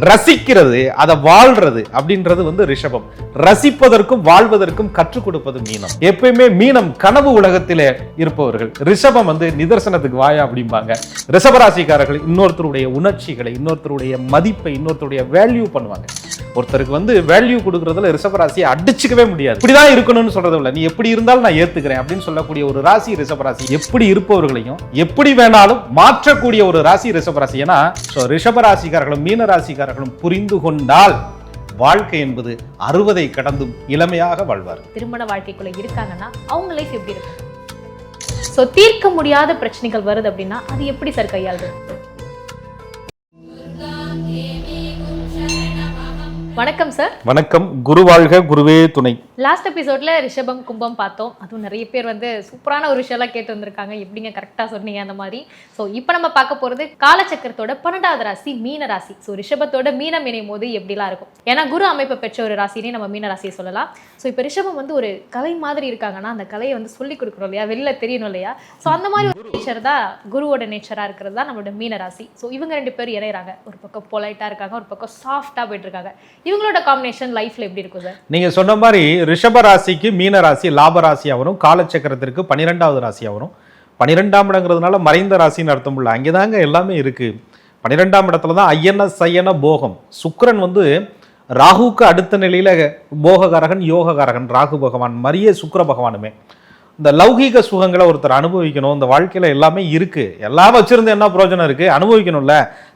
ரசிக்கிறது அதை வாழ்றது அப்படின்றது வந்து ரிஷபம். ரசிப்பதற்கும் வாழ்வதற்கும் கற்றுக் கொடுப்பது மீனம். எப்பயுமே மீனம் கனவு உலகத்திலே இருப்பவர்கள். ரிஷபம் வந்து நிதர்சனத்துக்கு வாயா அப்படிம்பாங்க. ரிஷபராசிக்காரர்கள் இன்னொருத்தருடைய உணர்ச்சிகளை இன்னொருத்தருடைய மதிப்பை இன்னொருத்தருடைய வேல்யூ பண்ணுவாங்க. ஒருத்தருக்கு வந்து வேல்யூ கொடுக்கறதுல ரிஷபராசியை அடிச்சுக்கவே முடியாது. இப்படிதான் இருக்கணும்னு சொல்றது இல்லை நீ எப்படி இருந்தாலும் நான் ஏத்துக்கிறேன் அப்படின்னு சொல்லக்கூடிய ஒரு ராசி ரிஷபராசி எப்படி இருப்பவர்களையும் எப்படி வேணாலும் மாற்றக்கூடிய ஒரு ராசி ரிஷபராசி ஏன்னா ரிஷபராசிக்காரர்களும் மீன ராசிக்காரர்களும் புரிந்து கொண்டால் வாழ்க்கை என்பது அறுபதை கடந்தும் இளமையாக வாழ்வார் திருமண வாழ்க்கைக்குள்ள இருக்காங்கன்னா அவங்க லைஃப் எப்படி இருக்கும்? ஸோ தீர்க்க முடியாத பிரச்சனைகள் வருது அப்படின்னா அது எப்படி சார் கையாளுது வணக்கம் சார் வணக்கம். குரு வாழ்க குருவே துணை. லாஸ்ட் எபிசோட்ல ரிஷபம் கும்பம் பார்த்தோம். அதுவும் நிறைய பேர் வந்து சூப்பரான ஒரு விஷயம்லாம் கேட்டு வந்திருக்காங்க. எப்படிங்க கரெக்டாக சொன்னீங்க அந்த மாதிரி. ஸோ இப்போ நம்ம பார்க்க போகிறது காலச்சக்கரத்தோட பன்னெண்டாவது ராசி மீன ராசி. ஸோ ரிஷபத்தோட மீனம் இணையும் போது எப்படிலாம் இருக்கும்? ஏன்னா குரு அமைப்பை பெற்ற ஒரு ராசினே நம்ம மீன ராசியை சொல்லலாம். ஸோ இப்போ ரிஷபம் வந்து ஒரு கலை மாதிரி இருக்காங்கன்னா அந்த கலையை வந்து சொல்லி கொடுக்குறோம் இல்லையா? வெளில தெரியணும் இல்லையா? ஸோ அந்த மாதிரி ஒரு நேச்சர் தான் குருவோட நேச்சராக இருக்கிறது தான் நம்மளோட மீன ராசி. ஸோ இவங்க ரெண்டு பேர் இணையறாங்க. ஒரு பக்கம் பொலைட்டாக இருக்காங்க ஒரு பக்கம் சாஃப்டாக போயிட்டு இருக்காங்க. இவங்களோட காம்பினேஷன் லைஃப்ல எப்படி இருக்கும் சார் நீங்க சொன்ன மாதிரி ரிஷப ராசிக்கு மீன ராசி லாப ராசியாக வரும். காலச்சக்கரத்திற்கு பன்னிரெண்டாவது ராசியாக வரும். பன்னிரெண்டாம் இடங்கிறதுனால மறைந்த ராசின்னு அர்த்தம் இல்லை. அங்கேதாங்க எல்லாமே இருக்குது பன்னிரெண்டாம் இடத்துல தான் ஐயன சயன போகம். சுக்கரன் வந்து ராகுக்கு அடுத்த நிலையில் போககாரகன் யோககாரகன் ராகு பகவான். மாதிரியே சுக்கர பகவானுமே. இந்த லௌகீக சுகங்களை ஒருத்தர் அனுபவிக்கணும். இந்த வாழ்க்கையில் எல்லாமே இருக்குது எல்லாம் வச்சுருந்து என்ன பிரயோஜனம் இருக்குது அனுபவிக்கணும்ல.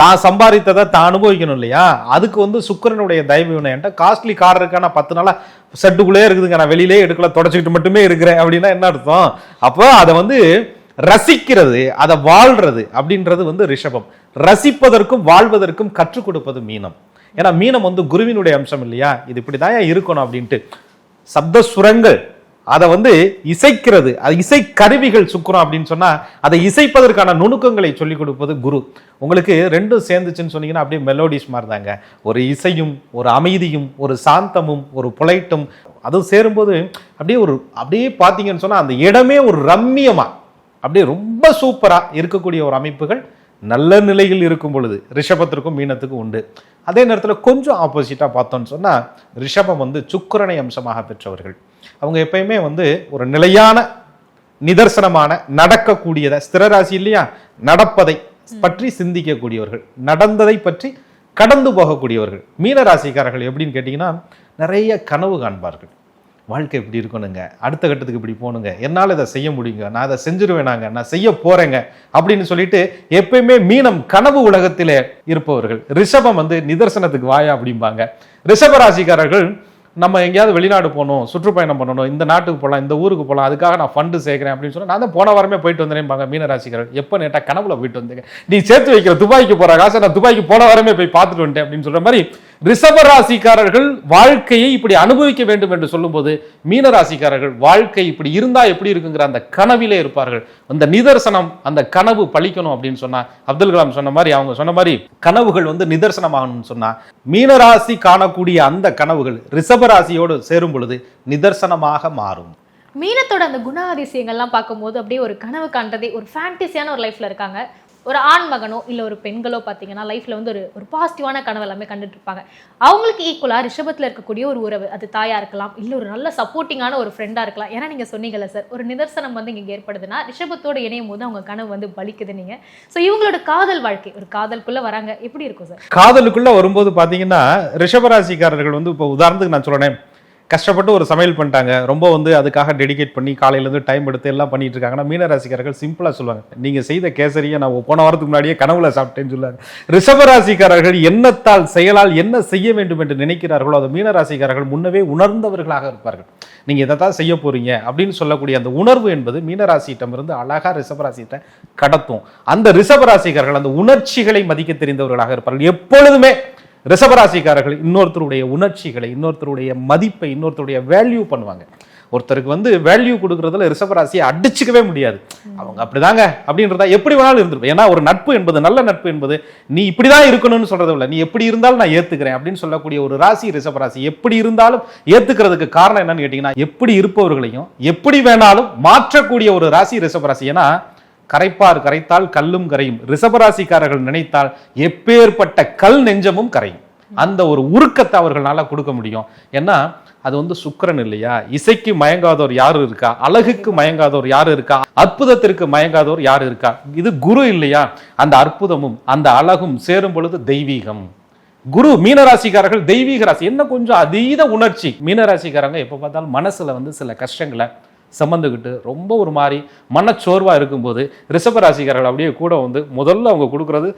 தான் சம்பாதித்ததை தான் அனுபவிக்கணும் இல்லையா? அதுக்கு வந்து சுக்கரனுடைய தயவு என்கிட்ட காஸ்ட்லி கார் இருக்கா? நான் பத்து நாளாக செட்டுக்குள்ளே இருக்குதுங்க. நான் வெளியிலே எடுக்கல தொடச்சிக்கிட்டு மட்டுமே இருக்கிறேன். அப்படின்னா என்ன அர்த்தம்? அப்போ அதை வந்து ரசிக்கிறது அதை வாழ்றது அப்படின்றது வந்து ரிஷபம். ரசிப்பதற்கும் வாழ்வதற்கும் கற்றுக் கொடுப்பது மீனம். ஏன்னா மீனம் வந்து குருவினுடைய அம்சம் இல்லையா? இது இப்படிதான் இருக்கணும் அப்படின்ட்டு. சப்த சுரங்கள் அதை வந்து இசைக்கிறது அது இசை கருவிகள் சுக்குறோம் அப்படின்னு சொன்னால் அதை இசைப்பதற்கான நுணுக்கங்களை சொல்லிக் கொடுப்பது குரு. உங்களுக்கு ரெண்டும் சேர்ந்துச்சுன்னு சொன்னீங்கன்னா அப்படியே மெலோடிஸ் மாதிரி தாங்க ஒரு இசையும் ஒரு அமைதியும் ஒரு சாந்தமும் ஒரு புலைட்டும் அதுவும் சேரும்போது அப்படியே ஒரு அப்படியே பார்த்தீங்கன்னு சொன்னால் அந்த இடமே ஒரு ரம்மியமாக அப்படியே ரொம்ப சூப்பராக இருக்கக்கூடிய ஒரு அமைப்புகள் நல்ல நிலையில் இருக்கும் பொழுது ரிஷபத்திற்கும் மீனத்துக்கும் உண்டு. அதே நேரத்தில் கொஞ்சம் ஆப்போசிட்டாக பார்த்தோன்னு சொன்னால் ரிஷபம் வந்து சுக்கரனை அம்சமாக பெற்றவர்கள். அவங்க எப்பயுமே வந்து ஒரு நிலையான நிதர்சனமான நடக்கக்கூடியதை ஸ்திரராசி இல்லையா? நடப்பதை பற்றி சிந்திக்கக்கூடியவர்கள் நடந்ததை பற்றி கடந்து போகக்கூடியவர்கள். மீன ராசிக்காரர்கள் எப்படின்னு கேட்டிங்கன்னா நிறைய கனவு காண்பார்கள். வாழ்க்கை இப்படி இருக்கணுங்க அடுத்த கட்டத்துக்கு இப்படி போகணுங்க என்னால் இதை செய்ய முடியுங்க நான் அதை செஞ்சிருவேனாங்க நான் செய்ய போறேங்க அப்படின்னு சொல்லிட்டு எப்பயுமே மீனம் கனவு உலகத்திலே இருப்பவர்கள். ரிஷபம் வந்து நிதர்சனத்துக்கு வாயா அப்படிம்பாங்க. ரிஷப ராசிக்காரர்கள் நம்ம எங்கேயாவது வெளிநாடு போகணும் சுற்றுப்பயணம் பண்ணணும் இந்த நாட்டுக்கு போகலாம் இந்த ஊருக்கு போகலாம் அதுக்காக நான் ஃபண்டு சேர்க்குறேன் அப்படின்னு சொன்னால் நான் தான் போன வாரமே போயிட்டு வந்தேன்பாங்க மீன ராசிக்காரர்கள் எப்போ நேட்டாக கனவுல போயிட்டு வந்தேங்க. நீ சேர்த்து வைக்கிற துபாய்க்கு போகிற காசை நான் துபாய்க்கு போன வாரமே போய் பார்த்துட்டு வந்துட்டேன் அப்படின்னு சொல்கிற மாதிரி ரிஷப ராசிக்காரர்கள் வாழ்க்கையை இப்படி அனுபவிக்க வேண்டும் என்று சொல்லும்போது மீன ராசிக்காரர்கள் வாழ்க்கை இப்படி இருந்தா எப்படி இருக்குங்கிற அந்த கனவிலே இருப்பார்கள். அந்த நிதர்சனம் அந்த கனவு பழிக்கணும் அப்படின்னு சொன்னா அப்துல் கலாம் சொன்ன மாதிரி அவங்க சொன்ன மாதிரி கனவுகள் வந்து நிதர்சனமாகணும்னு சொன்னா மீன ராசி காணக்கூடிய அந்த கனவுகள் ரிஷப ராசியோடு சேரும் பொழுது நிதர்சனமாக மாறும். மீனத்தோட அந்த குணாதிசயங்கள்லாம் பார்க்கும்போது அப்படியே ஒரு கனவு காண்றதே ஒரு ஃபேண்டசியான ஒரு லைஃப்ல இருக்காங்க. ஒரு ஆண் மகனோ இல்லை ஒரு பெண்களோ பார்த்தீங்கன்னா லைஃப்பில் வந்து ஒரு ஒரு பாசிட்டிவான கனவு எல்லாமே கண்டுட்டு இருப்பாங்க. அவங்களுக்கு ஈக்குவலாக ரிஷபத்தில் இருக்கக்கூடிய ஒரு உறவு அது தாயாக இருக்கலாம் இல்லை ஒரு நல்ல சப்போர்ட்டிங்கான ஒரு ஃப்ரெண்டாக இருக்கலாம். ஏன்னா நீங்கள் சொன்னீங்கல்ல சார் ஒரு நிதர்சனம் வந்து இங்கே ஏற்படுதுன்னா ரிஷபத்தோட இணையும் போது அவங்க கனவு வந்து பலிக்குது நீங்கள் ஸோ இவங்களோட காதல் வாழ்க்கை ஒரு காதலுக்குள்ளே வராங்க எப்படி இருக்கும் சார் காதலுக்குள்ளே வரும்போது பார்த்தீங்கன்னா ரிஷபராசிக்காரர்கள் வந்து இப்போ உதாரணத்துக்கு நான் சொல்கிறேன் கஷ்டப்பட்டு ஒரு சமையல் பண்ணிட்டாங்க. ரொம்ப வந்து அதுக்காக டெடிகேட் பண்ணி காலையிலேருந்து டைம் எடுத்து எல்லாம் பண்ணிட்டு இருக்காங்கன்னா மீனராசிக்காரர்கள் சிம்பிளாக சொல்லுவாங்க. நீங்கள் செய்த கேசரியை நான் போன வாரத்துக்கு முன்னாடியே கனவுல சாப்பிட்டேன்னு சொல்லுவாங்க. ரிஷபராசிக்காரர்கள் எண்ணத்தால் செயலால் என்ன செய்ய வேண்டும் என்று நினைக்கிறார்களோ அது மீனராசிக்காரர்கள் முன்னவே உணர்ந்தவர்களாக இருப்பார்கள். நீங்கள் இதை தான் செய்ய போகிறீங்க அப்படின்னு சொல்லக்கூடிய அந்த உணர்வு என்பது மீனராசியிடமிருந்து அழகா ரிஷபராசிட்ட கடத்தும். அந்த ரிஷபராசிக்காரர்கள் அந்த உணர்ச்சிகளை மதிக்க தெரிந்தவர்களாக இருப்பார்கள். எப்பொழுதுமே ரிசபராசிக்காரர்கள் இன்னொருத்தருடைய உணர்ச்சிகளை இன்னொருத்தருடைய மதிப்பை இன்னொருத்தருடைய வேல்யூ பண்ணுவாங்க. ஒருத்தருக்கு வந்து வேல்யூ கொடுக்கறதுல ரிசபராசியை அடிச்சுக்கவே முடியாது. அவங்க அப்படிதாங்க அப்படின்றதா எப்படி வேணாலும் இருந்திருப்போம் ஏன்னா ஒரு நட்பு என்பது நல்ல நட்பு என்பது நீ இப்படிதான் இருக்கணும்னு சொல்றது இல்லை நீ எப்படி இருந்தாலும் நான் ஏத்துக்கிறேன் அப்படின்னு சொல்லக்கூடிய ஒரு ராசி ரிசபராசி எப்படி இருந்தாலும் ஏத்துக்கிறதுக்கு காரணம் என்னன்னு கேட்டீங்கன்னா எப்படி இருப்பவர்களையும் எப்படி வேணாலும் மாற்றக்கூடிய ஒரு ராசி ரிசபராசி ஏன்னா கரைப்பார் கரைத்தால் கல்லும் கரையும். ரிஷபராசிக்காரர்கள் நினைத்தால் எப்பேற்பட்ட கல் நெஞ்சமும் கரையும். அந்த ஒரு உருக்கத்தை அவர்களால கொடுக்க முடியும். ஏன்னா அது வந்து சுக்கரன் இல்லையா? இசைக்கு மயங்காதோர் யார் இருக்கா? அழகுக்கு மயங்காதோர் யாரு இருக்கா? அற்புதத்திற்கு மயங்காதோர் யாரு இருக்கா? இது குரு இல்லையா? அந்த அற்புதமும் அந்த அழகும் சேரும் பொழுது தெய்வீகம். குரு மீனராசிக்காரர்கள் தெய்வீக ராசி. என்ன கொஞ்சம் அதீத உணர்ச்சி. மீனராசிக்காரங்க எப்போ பார்த்தாலும் மனசுல வந்து சில கஷ்டங்களை சம்மந்துக்கிட்டு ரொம்ப ஒரு மாதிரி மனச்சோர்வாக இருக்கும்போது ரிஷபராசிக்காரர்கள் அப்படியே கூட வந்து முதல்ல அவங்க கொடுக்குறது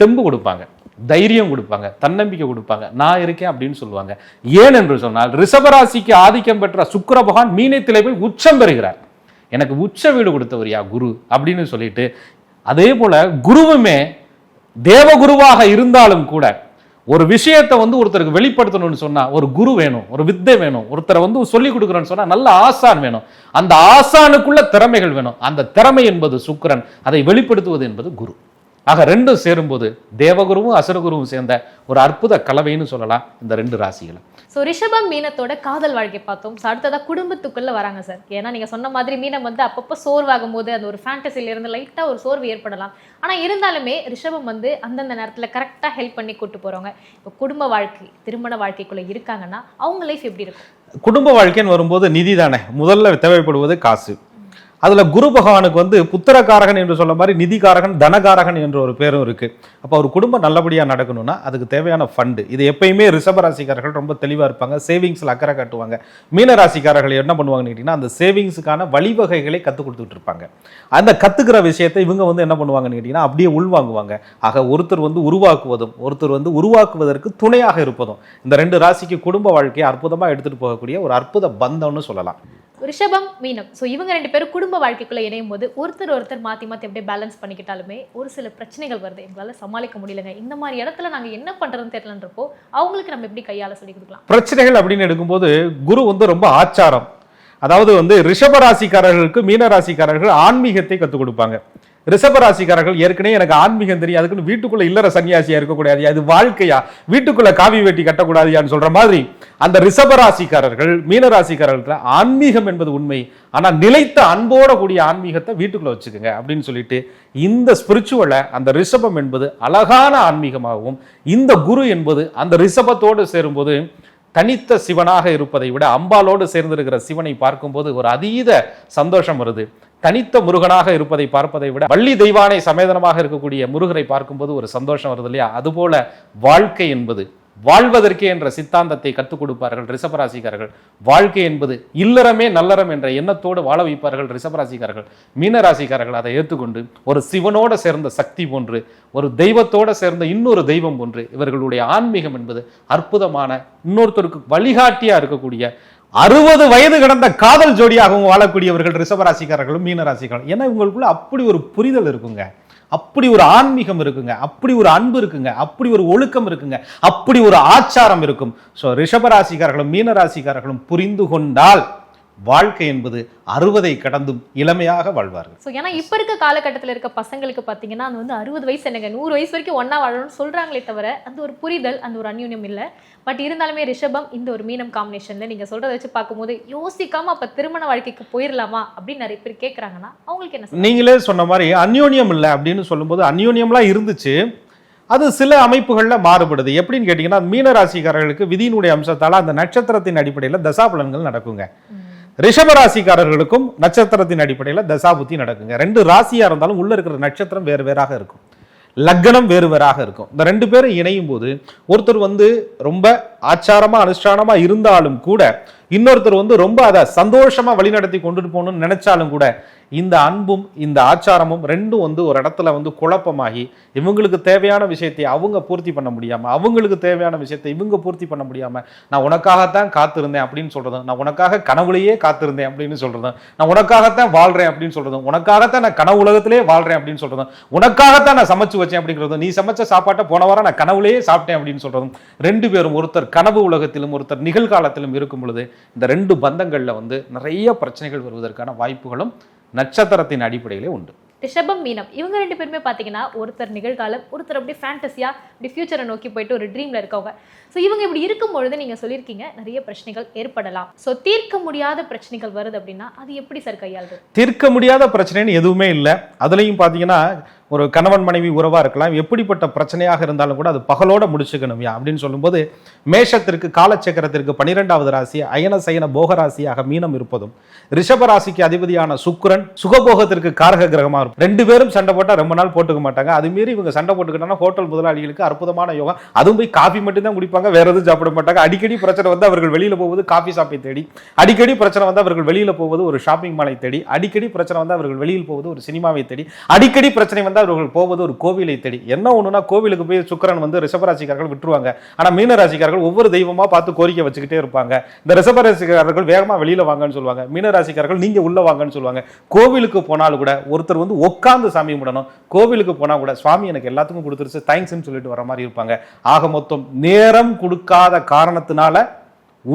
தெம்பு கொடுப்பாங்க தைரியம் கொடுப்பாங்க தன்னம்பிக்கை கொடுப்பாங்க. நான் இருக்கேன் அப்படின்னு சொல்லுவாங்க. ஏன் என்று சொன்னால் ரிஷபராசிக்கு ஆதிக்கம் பெற்ற சுக்கர பகவான் மீனத்திலே போய் உச்சம் பெறுகிறார். எனக்கு உச்ச வீடு கொடுத்தவர் யா குரு அப்படின்னு சொல்லிட்டு அதே போல குருவுமே தேவகுருவாக இருந்தாலும் கூட ஒரு விஷயத்தை வந்து ஒருத்தருக்கு வெளிப்படுத்தணும்னு சொன்னால் ஒரு குரு வேணும் ஒரு வித்தை வேணும் ஒருத்தரை வந்து சொல்லி கொடுக்குறோன்னு சொன்னால் நல்ல ஆசான் வேணும். அந்த ஆசானுக்குள்ள திறமைகள் வேணும். அந்த திறமை என்பது சுக்கிரன் அதை வெளிப்படுத்துவது என்பது குரு. ஆக ரெண்டும் சேரும்போது தேவகுருவும் அசுரகுருவும் சேர்ந்த ஒரு அற்புத கலவைன்னு சொல்லலாம் இந்த ரெண்டு ராசிகளை ஸோ ரிஷபம் மீனத்தோட காதல் வாழ்க்கை பார்த்தோம். ஸோ அடுத்ததாக குடும்பத்துக்குள்ளே வராங்க சார். ஏன்னா நீங்கள் சொன்ன மாதிரி மீனம் வந்து அப்பப்போ சோர்வாகும் போது அந்த ஒரு ஃபேண்டசில இருந்து ஒரு சோர்வு ஏற்படலாம். ஆனால் இருந்தாலுமே ரிஷபம் வந்து அந்தந்த நேரத்தில் கரெக்டாக ஹெல்ப் பண்ணி கூட்டு போகிறவங்க இப்போ குடும்ப வாழ்க்கை திருமண வாழ்க்கைக்குள்ளே இருக்காங்கன்னா அவங்க லைஃப் எப்படி இருக்கும்? குடும்ப வாழ்க்கைன்னு வரும்போது நிதி தானே முதல்ல தேவைப்படுவது காசு. அதுல குரு பகவானுக்கு வந்து புத்திரகாரகன் என்று சொல்ல மாதிரி நிதிகாரகன் தனகாரகன் என்ற ஒரு பேரும் இருக்கு. அப்போ ஒரு குடும்பம் நல்லபடியா நடக்கணும்னா அதுக்கு தேவையான ஃபண்டு இது எப்பயுமே ரிஷபராசிக்காரர்கள் ரொம்ப தெளிவா இருப்பாங்க. சேவிங்ஸ்ல அக்கறை காட்டுவாங்க. மீனராசிக்காரர்கள் என்ன பண்ணுவாங்கன்னு கேட்டீங்கன்னா அந்த சேவிங்ஸுக்கான வழிவகைகளை கற்றுக் கொடுத்துட்டு இருப்பாங்க. அந்த கத்துக்கிற விஷயத்தை இவங்க வந்து என்ன பண்ணுவாங்கன்னு கேட்டீங்கன்னா அப்படியே உள்வாங்குவாங்க. ஆக ஒருத்தர் வந்து உருவாக்குவதும் ஒருத்தர் வந்து உருவாக்குவதற்கு துணையாக இருப்பதும் இந்த ரெண்டு ராசிக்கு குடும்ப வாழ்க்கையை அற்புதமாக எடுத்துகிட்டு போகக்கூடிய ஒரு அற்புத பந்தம்னு சொல்லலாம். ரிஷபம் மீனம். ஸோ இவங்க ரெண்டு பேரும் குடும்ப வாழ்க்கைக்குள்ளே இணையும் போது ஒருத்தர் ஒருத்தர் மாற்றி மாற்றி அப்படியே பேலன்ஸ் பண்ணிக்கிட்டாலுமே ஒரு சில பிரச்சனைகள் வருது. எங்களால் சமாளிக்க முடியலங்க. இந்த மாதிரி இடத்துல நாங்கள் என்ன பண்ணுறதுன்னு தெரியலன்றப்போ அவங்களுக்கு நம்ம எப்படி கையால் சொல்லி கொடுக்கலாம்? பிரச்சனைகள் அப்படின்னு எடுக்கும்போது குரு வந்து ரொம்ப ஆச்சாரம். அதாவது வந்து ரிஷப ராசிக்காரர்களுக்கு மீன ராசிக்காரர்கள் ஆன்மீகத்தை கற்றுக் கொடுப்பாங்க. ரிஷபராசிக்காரர்கள் ஏற்கனவே எனக்கு ஆன்மீகம் தெரியும். அதுக்குன்னு வீட்டுக்குள்ள இல்லற சன்னியாசியா இருக்கக்கூடாது. அது வாழ்க்கையா? வீட்டுக்குள்ள காவி வெட்டி கட்டக்கூடாதியான்னு சொல்ற மாதிரி அந்த ரிஷபராசிக்காரர்கள் மீனராசிக்காரர்கள் ஆன்மீகம் என்பது உண்மை. ஆனால் நிலைத்த அன்போட கூடிய ஆன்மீகத்தை வீட்டுக்குள்ள வச்சுக்கோங்க அப்படின்னு சொல்லிட்டு இந்த ஸ்பிரிச்சுவலை அந்த ரிஷபம் என்பது அழகான ஆன்மீகமாகவும் இந்த குரு என்பது அந்த ரிஷபத்தோடு சேரும்போது தனித்த சிவனாக இருப்பதை விட அம்பாலோடு சேர்ந்திருக்கிற சிவனை பார்க்கும்போது ஒரு அதீத சந்தோஷம் வருது. தனித்த முருகனாக இருப்பதை பார்ப்பதை விட வள்ளி தெய்வானை சமேதனமாக இருக்கக்கூடிய முருகரை பார்க்கும்போது ஒரு சந்தோஷம் வருது இல்லையா? அதுபோல வாழ்க்கை என்பது வாழ்வதற்கே என்ற சித்தாந்தத்தை கற்றுக் கொடுப்பார்கள் ரிஷபராசிக்காரர்கள். வாழ்க்கை என்பது இல்லறமே நல்லறம் என்ற எண்ணத்தோடு வாழ வைப்பார்கள் ரிஷபராசிக்காரர்கள். மீனராசிக்காரர்கள் அதை ஏற்றுக்கொண்டு ஒரு சிவனோட சேர்ந்த சக்தி போன்று ஒரு தெய்வத்தோட சேர்ந்த இன்னொரு தெய்வம் போன்று இவர்களுடைய ஆன்மீகம் என்பது அற்புதமான இன்னொருத்தருக்கு வழிகாட்டியா இருக்கக்கூடிய அறுபது வயது கடந்த காதல் ஜோடியாகவும் வாழக்கூடியவர்கள் ரிஷபராசிக்காரர்களும் மீனராசிக்காரர்களும். ஏன்னா இவங்களுக்குள்ள அப்படி ஒரு புரிதல் இருக்குங்க. அப்படி ஒரு ஆன்மீகம் இருக்குங்க. அப்படி ஒரு அன்பு இருக்குங்க. அப்படி ஒரு ஒழுக்கம் இருக்குங்க. அப்படி ஒரு ஆச்சாரம் இருக்கும். ஸோ ரிஷபராசிக்காரர்களும் மீனராசிக்காரர்களும் புரிந்து கொண்டால் வாழ்க்கை என்பது அறுபதை கடந்தும் இளமையாக வாழ்வார்கள். ஸோ ஏன்னா இப்போ இருக்க காலகட்டத்தில் இருக்க பசங்களுக்கு பார்த்தீங்கன்னா அது வந்து அறுபது வயசு என்னங்க நூறு வயசு வரைக்கும் ஒன்றா வாழணும்னு சொல்கிறாங்களே தவிர அந்த ஒரு புரிதல் அந்த ஒரு அந்யூன்யம் இல்லை. பட் இருந்தாலுமே ரிஷபம் இந்த ஒரு மீனம் காம்பினேஷனில் நீங்கள் சொல்கிறத வச்சு பார்க்கும்போது யோசிக்காம அப்போ திருமண வாழ்க்கைக்கு போயிடலாமா அப்படின்னு நிறைய பேர் கேட்குறாங்கன்னா அவங்களுக்கு என்ன? நீங்களே சொன்ன மாதிரி அந்யோன்யம் இல்லை அப்படின்னு சொல்லும்போது அந்யோன்யம்லாம் இருந்துச்சு. அது சில அமைப்புகளில் மாறுபடுது. எப்படின்னு கேட்டிங்கன்னா மீனராசிக்காரர்களுக்கு விதியினுடைய அம்சத்தால் அந்த நட்சத்திரத்தின் அடிப்படையில் தசாபலன்கள் நடக்குங்க. ரிஷபராசிக்காரர்களுக்கும் நட்சத்திரத்தின் அடிப்படையில் தசாபுத்தி நடக்குங்க. ரெண்டு ராசியா இருந்தாலும் உள்ள இருக்கிற நட்சத்திரம் வேறு வேறாக இருக்கும். லக்னம் வேறு வேறாக இருக்கும். இந்த ரெண்டு பேரும் இணையும் போது ஒருத்தர் வந்து ரொம்ப ஆச்சாரமா அனுஷ்டானமா இருந்தாலும் கூட இன்னொருத்தர் வந்து ரொம்ப அதை சந்தோஷமா வழிநடத்தி கொண்டுட்டு போகணும்னு நினைச்சாலும் கூட இந்த அன்பும் இந்த ஆச்சாரமும் ரெண்டும் வந்து ஒரு இடத்துல வந்து குழப்பமாகி இவங்களுக்கு தேவையான விஷயத்தை அவங்க பூர்த்தி பண்ண முடியாமல் அவங்களுக்கு தேவையான விஷயத்தை இவங்க பூர்த்தி பண்ண முடியாமல் நான் உனக்காகத்தான் காத்திருந்தேன் அப்படின்னு சொல்கிறதும் நான் உனக்காக கனவுலையே காத்திருந்தேன் அப்படின்னு சொல்கிறதும் நான் உனக்காகத்தான் வாழ்கிறேன் அப்படின்னு சொல்றதும் உனக்காகத்தான் நான் கனவு உலகத்திலே வாழ்கிறேன் அப்படின்னு சொல்கிறதும் உனக்காகத்தான் நான் சமைச்சு வச்சேன் அப்படிங்கிறதும் நீ சமைச்ச சாப்பாட்டை போன வாரம் நான் கனவுலையே சாப்பிட்டேன் அப்படின்னு சொல்கிறதும் ரெண்டு பேரும் ஒருத்தர் கனவு உலகத்திலும் ஒருத்தர் நிகழ்காலத்திலும் இருக்கும் பொழுது இந்த ரெண்டு பந்தங்கள்ல வந்து நிறைய பிரச்சனைகள் வருவதற்கான வாய்ப்புகளும் நட்சத்திரத்தின் அடிப்படையிலே உண்டு. ரிஷபம் மீனம். இவங்க ரெண்டு பேருமே பார்த்தீங்கன்னா ஒருத்தர் நிகழ்காலம் ஒருத்தர் அப்படியே ஃபேண்டஸியாக அப்படி ஃபியூச்சரை நோக்கி போயிட்டு ஒரு ட்ரீமில் இருக்கவங்க. ஸோ இவங்க இப்படி இருக்கும் பொழுது நீங்கள் சொல்லியிருக்கீங்க நிறைய பிரச்சனைகள் ஏற்படலாம். ஸோ தீர்க்க முடியாத பிரச்சனைகள் வருது அப்படின்னா அது எப்படி சார் கையாளுது தீர்க்க முடியாத பிரச்சனைன்னு எதுவுமே இல்லை. அதுலயும் பார்த்தீங்கன்னா ஒரு கணவன் மனைவி உறவாக இருக்கலாம். எப்படிப்பட்ட பிரச்சனையாக இருந்தாலும் கூட அது பகலோட முடிச்சுக்கணும்யா அப்படின்னு சொல்லும்போது மேஷத்திற்கு காலச்சக்கரத்திற்கு பனிரெண்டாவது ராசி அயன சயன போக ராசியாக மீனம் இருப்பதும் ரிஷப ராசிக்கு அதிபதியான சுக்கரன் சுகபோகத்திற்கு காரக கிரகமாக இருக்கும். ரெண்டு பேரும் சண்டை போட்டால் ரொம்ப நாள் போட்டுக்க மாட்டாங்க. அது மீறி இவங்க சண்டை போட்டுக்கிட்டா ஹோட்டல் முதலாளிகளுக்கு அற்புதமான யோகம். அதுவும் போய் காஃபி மட்டும்தான் குடிப்பாங்க வேற எதுவும் சாப்பிட மாட்டாங்க. அடிக்கடி பிரச்சனை வந்து அவர்கள் வெளியில் போவது காஃபி ஷாப்பை தேடி அடிக்கடி பிரச்சனை வந்து அவர்கள் வெளியில் போவது ஒரு ஷாப்பிங் மாலை தேடி அடிக்கடி பிரச்சனை வந்து அவர்கள் வெளியில் போவது ஒரு சினிமாவை தேடி அடிக்கடி பிரச்சனை வந்து அவர்கள் போவது ஒரு கோவிலை தேடி. என்ன ஒன்றுனா கோவிலுக்கு போய் சுக்கரன் வந்து ரிஷபராசிக்காரர்கள் விட்டுருவாங்க. ஆனால் மீனராசிக்காரர்கள் ஒவ்வொரு தெய்வமாக பார்த்து கோரிக்கை வச்சுக்கிட்டே இருப்பாங்க. இந்த ரிஷபராசிக்காரர்கள் வேகமாக வெளியில் வாங்கன்னு சொல்லுவாங்க. மீனராசிக்காரர்கள் நீங்கள் உள்ளே வாங்கன்னு சொல்லுவாங்க. கோவிலுக்கு போனாலும் கூட ஒருத்தர் வந்து உட்காந்து சாமி கும்பிடணும். கோவிலுக்கு போனால் கூட சுவாமி எனக்கு எல்லாத்துக்கும் கொடுத்துருச்சு தேங்க்ஸ்ன்னு சொல்லிட்டு வர மாதிரி இருப்பாங்க. ஆக மொத்தம் நேரம் கொடுக்காத காரணத்தினால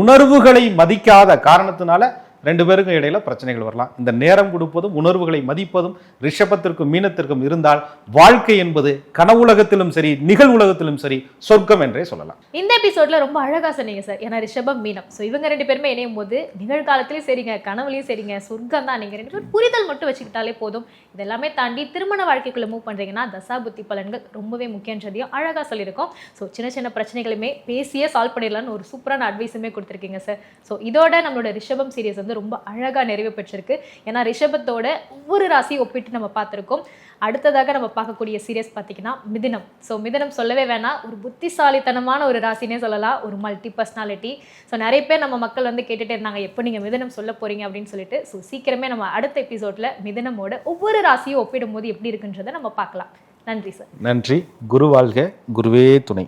உணர்வுகளை மதிக்காத காரணத்தினால ரெண்டு பேருக்கும் இடையில பிரச்சனைகள் வரலாம். இந்த நேரம் கொடுப்பதும் உணர்வுகளை மதிப்பதும் ரிஷபத்திற்கும் மீனத்திற்கும் இருந்தால் வாழ்க்கை என்பது கனவுலகத்திலும் சரி நிகழ்வுலகத்திலும் சரி சொர்க்கம் என்றே சொல்லலாம். இந்த எபிசோட்ல ரொம்ப அழகா சொன்னீங்க சார் ஏன்னா ரிஷபம் மீனம். ஸோ இவங்க ரெண்டு பேருமே இணையும் போது நிகழ்காலத்திலையும் சரிங்க கனவுலையும் சரிங்க சொர்க்கம் தான் நீங்க ரெண்டு பேரும் புரிதல் மட்டும் வச்சுக்கிட்டாலே போதும். இதெல்லாமே தாண்டி திருமண வாழ்க்கைக்குள்ள மூவ் பண்றீங்கன்னா தசா புத்தி பலன்கள் ரொம்பவே முக்கியன்றதையும் அழகா சொல்லியிருக்கோம். ஸோ சின்ன சின்ன பிரச்சனைகளுமே பேசியே சால்வ் பண்ணிடலாம்னு ஒரு சூப்பரான அட்வைஸுமே கொடுத்துருக்கீங்க சார் ஸோ இதோட நம்மளோட ரிஷபம் சீரியஸ் வந்து ரொம்ப அழகா நிறைவு பெற்றிருக்கு. ஏன்னா ரிஷபத்தோட ஒவ்வொரு ராசியும் ஒப்பிட்டு நம்ம பார்த்துருக்கோம். அடுத்ததாக நம்ம பார்க்கக்கூடிய சீரியஸ் பார்த்தீங்கன்னா மிதினம். ஸோ மிதினம் சொல்லவே வேணாம். ஒரு புத்திசாலித்தனமான ஒரு ராசினே சொல்லலாம். ஒரு மல்டி பர்சனாலிட்டி ஸோ நிறைய பேர் நம்ம மக்கள் வந்து கேட்டுட்டே இருந்தாங்க எப்போ நீங்கள் மிதினம் சொல்ல போறீங்க? அப்படின்னு சொல்லிட்டு. ஸோ சீக்கிரமே நம்ம அடுத்த எபிசோட்ல மிதினமோட ஒவ்வொரு ராசியும் ஒப்பிடும் போது எப்படி இருக்குன்றதை நம்ம பார்க்கலாம். நன்றி சார் நன்றி. குரு வாழ்க. குருவே துணை.